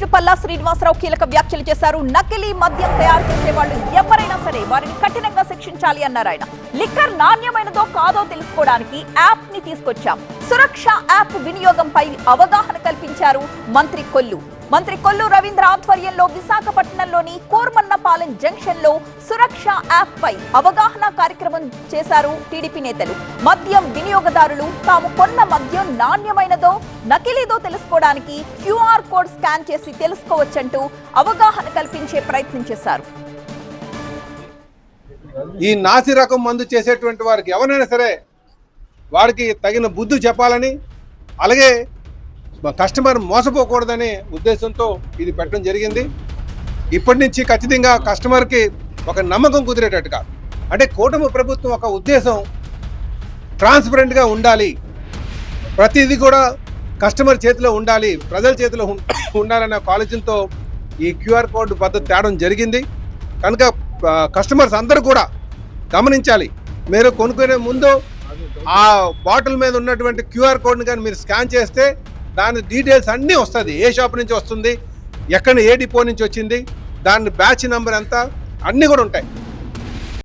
అధ్యక్షుడు శ్రీనివాసరావు కీలక వ్యాఖ్యలు చేశారు. నకిలీ మద్యం తయారు చేసే వాళ్ళు ఎవరైనా సరే వారిని కఠినంగా శిక్షించాలి అన్నారు ఆయన. లిక్కర్ నాణ్యమైనదో కాదో తెలుసుకోవడానికి యాప్ని తీసుకొచ్చాం. సురక్ష యాప్ వినియోగంపై అవగాహన కల్పించారు మంత్రి కొల్లు. మంత్రి కొల్లు రవీంద్ర ఆధ్వర్యంలో విశాఖపట్నంలోని కోర్మన్నపాలెం జంక్షన్లో సురక్ష యాప్ పై అవగాహన కార్యక్రమం చేశారు టీడీపీ నేతలు. మద్యం వినియోగదారులు తాము కొన్న మద్యం నాణ్యమైనదో నకిలీదో తెలుసుకోవడానికి క్యూఆర్ కోడ్ స్కాన్ చేసి తెలుసుకోవచ్చంటూ అవగాహన కల్పించే ప్రయత్నం చేశారు. ఈ నాసి రకం మందు చేసేటువంటి వారికి ఎవరైనా సరే వారికి తగిన బుద్ధి చెప్పాలని అలాగే కస్టమర్ మోసపోకూడదనే ఉద్దేశంతో ఇది పెట్టడం జరిగింది. ఇప్పటి నుంచి ఖచ్చితంగా కస్టమర్కి ఒక నమ్మకం కుదిరేటట్టుగా అంటే కూటమి ప్రభుత్వం ఒక ఉద్దేశం ట్రాన్స్పరెంట్గా ఉండాలి. ప్రతిదీ కూడా కస్టమర్ చేతిలో ఉండాలి ప్రజల చేతిలో ఉండాలనే ఆలోచనతో ఈ క్యూఆర్ కోడ్ పద్ధతి తేడం జరిగింది. కనుక కస్టమర్స్ అందరూ కూడా గమనించాలి. మీరు కొనుక్కునే ముందు ఆ బాటిల్ మీద ఉన్నటువంటి క్యూఆర్ కోడ్ని కానీ మీరు స్కాన్ చేస్తే దాని డీటెయిల్స్ అన్నీ వస్తుంది. ఏ షాప్ నుంచి వస్తుంది? ఎక్కడ ఏ డిపో నుంచి వచ్చింది? దాని బ్యాచ్ నెంబర్ ఎంత? అన్నీ కూడా ఉంటాయి.